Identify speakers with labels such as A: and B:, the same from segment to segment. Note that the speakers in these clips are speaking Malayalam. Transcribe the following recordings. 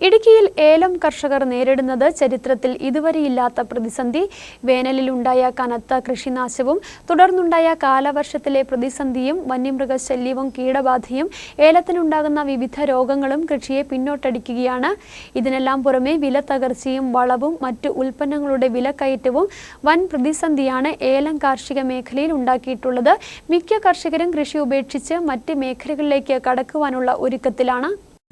A: ഇടുക്കിയിൽ ഏലം കർഷകർ നേരിടുന്നത് ചരിത്രത്തിൽ ഇതുവരെയില്ലാത്ത പ്രതിസന്ധി. വേനലിലുണ്ടായ കനത്ത കൃഷിനാശവും തുടർന്നുണ്ടായ കാലവർഷത്തിലെ പ്രതിസന്ധിയും വന്യമൃഗശല്യവും കീടബാധയും ഏലത്തിനുണ്ടാകുന്ന വിവിധ രോഗങ്ങളും കൃഷിയെ പിന്നോട്ടടിക്കുകയാണ്. ഇതിനെല്ലാം പുറമെ വില തകർച്ചയും വളവും മറ്റു ഉൽപ്പന്നങ്ങളുടെ വിലക്കയറ്റവും വൻ പ്രതിസന്ധിയാണ് ഏലം കാർഷിക മേഖലയിൽ ഉണ്ടാക്കിയിട്ടുള്ളത്. മിക്ക കർഷകരും കൃഷി ഉപേക്ഷിച്ച് മറ്റ് മേഖലകളിലേക്ക് കടക്കുവാനുള്ള ഒരുക്കത്തിലാണ്.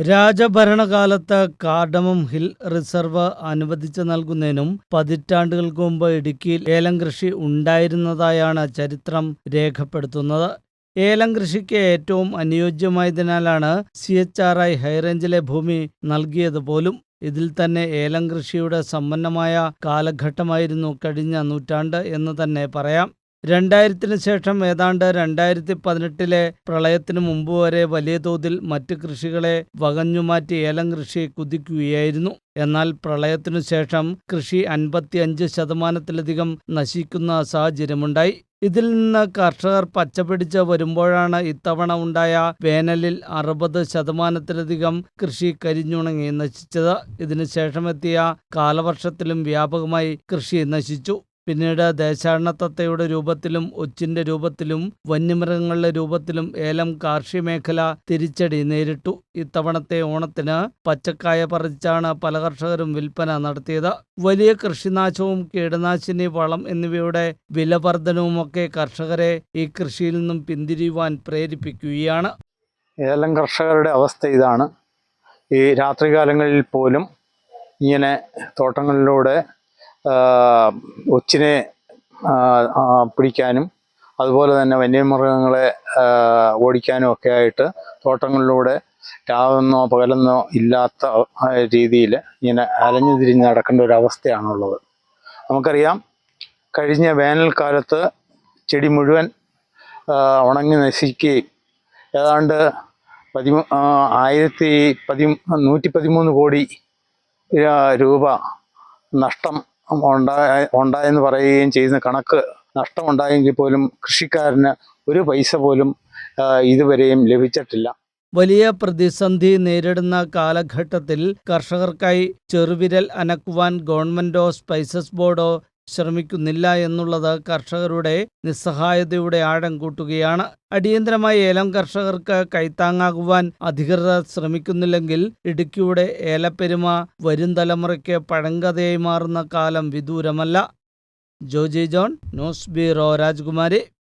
B: രാജഭരണകാലത്ത് കാർഡമം ഹിൽ റിസർവ് അനുവദിച്ച് നൽകുന്നതിനും പതിറ്റാണ്ടുകൾക്ക് മുമ്പ് ഇടുക്കിയിൽ ഏലം കൃഷി ഉണ്ടായിരുന്നതായാണ് ചരിത്രം രേഖപ്പെടുത്തുന്നത്. ഏലം കൃഷിക്ക് ഏറ്റവും അനുയോജ്യമായതിനാലാണ് സി എച്ച് ആർ ഐ ഹൈറേഞ്ചിലെ ഭൂമി നൽകിയത് പോലും ഇതിൽ തന്നെ ഏലം കൃഷിയുടെ സമ്പന്നമായ കാലഘട്ടമായിരുന്നു കഴിഞ്ഞ നൂറ്റാണ്ട് എന്ന് തന്നെ പറയാം. രണ്ടായിരത്തിന് ശേഷം ഏതാണ്ട് രണ്ടായിരത്തി പതിനെട്ടിലെ പ്രളയത്തിന് മുമ്പ് വരെ വലിയ തോതിൽ മറ്റ് കൃഷികളെ വകഞ്ഞുമാറ്റി ഏലം കൃഷി കുതിക്കുകയായിരുന്നു. എന്നാൽ പ്രളയത്തിനു ശേഷം കൃഷി അൻപത്തിയഞ്ച് ശതമാനത്തിലധികം നശിക്കുന്ന സാഹചര്യമുണ്ടായി. ഇതിൽ നിന്ന് കർഷകർ പച്ചപിടിച്ച് വരുമ്പോഴാണ് ഇത്തവണ ഉണ്ടായ വേനലിൽ അറുപത് ശതമാനത്തിലധികം കൃഷി കരിഞ്ഞുണങ്ങി നശിച്ചത്. ഇതിനുശേഷമെത്തിയ കാലവർഷത്തിലും വ്യാപകമായി കൃഷി നശിച്ചു. പിന്നീട് ദേശാടനത്തത്തയുടെ രൂപത്തിലും ഒച്ചിന്റെ രൂപത്തിലും വന്യമൃഗങ്ങളുടെ രൂപത്തിലും ഏലം കാർഷിക മേഖല തിരിച്ചടി നേരിട്ടു. ഇത്തവണത്തെ ഓണത്തിന് പച്ചക്കായ പറിച്ചാണ് പല കർഷകരും വിൽപ്പന നടത്തിയത്. വലിയ കൃഷിനാശവും കീടനാശിനി വളം എന്നിവയുടെ വിലവർദ്ധനവുമൊക്കെ കർഷകരെ ഈ കൃഷിയിൽ നിന്നും പിന്തിരിയുവാൻ പ്രേരിപ്പിക്കുകയാണ്.
C: ഏലം കർഷകരുടെ അവസ്ഥ ഇതാണ്. ഈ രാത്രികാലങ്ങളിൽ പോലും ഇങ്ങനെ തോട്ടങ്ങളിലൂടെ ഒച്ചിനെ പിടിക്കാനും അതുപോലെ തന്നെ വന്യമൃഗങ്ങളെ ഓടിക്കാനും ഒക്കെ ആയിട്ട് തോട്ടങ്ങളിലൂടെ രാവെന്നോ പകലെന്നോ ഇല്ലാത്ത രീതിയിൽ ഇങ്ങനെ അലഞ്ഞു തിരിഞ്ഞ് നടക്കേണ്ട ഒരു അവസ്ഥയാണുള്ളത്. നമുക്കറിയാം കഴിഞ്ഞ വേനൽക്കാലത്ത് ചെടി മുഴുവൻ ഉണങ്ങി നശിക്കുകയും ഏതാണ്ട് പതിമൂ ആയിരത്തി പതി നൂറ്റി പതിമൂന്ന് കോടി രൂപ നഷ്ടം ഉണ്ടായ ഉണ്ടായെന്ന് പറയുകയും ചെയ്യുന്ന കണക്ക് നഷ്ടമുണ്ടായെങ്കിൽ പോലും കൃഷിക്കാരന് ഒരു പൈസ പോലും ഇതുവരെയും ലഭിച്ചിട്ടില്ല.
B: വലിയ പ്രതിസന്ധി നേരിടുന്ന കാലഘട്ടത്തിൽ കർഷകർക്കായി ചെറുവിരൽ അനക്കുവാൻ ഗവൺമെന്റോ സ്പൈസസ് ബോർഡോ ശ്രമിക്കുന്നില്ല എന്നുള്ളത് കർഷകരുടെ നിസ്സഹായതയുടെ ആഴം കൂട്ടുകയാണ്. അടിയന്തരമായി ഏലം കർഷകർക്ക് കൈത്താങ്ങാകുവാൻ അധികൃതർ ശ്രമിക്കുന്നില്ലെങ്കിൽ ഇടുക്കിയുടെ ഏലപ്പെരുമ വരും തലമുറയ്ക്ക് പഴങ്കഥയായി മാറുന്ന കാലം വിദൂരമല്ല. Joji John news bureau Rajakumari.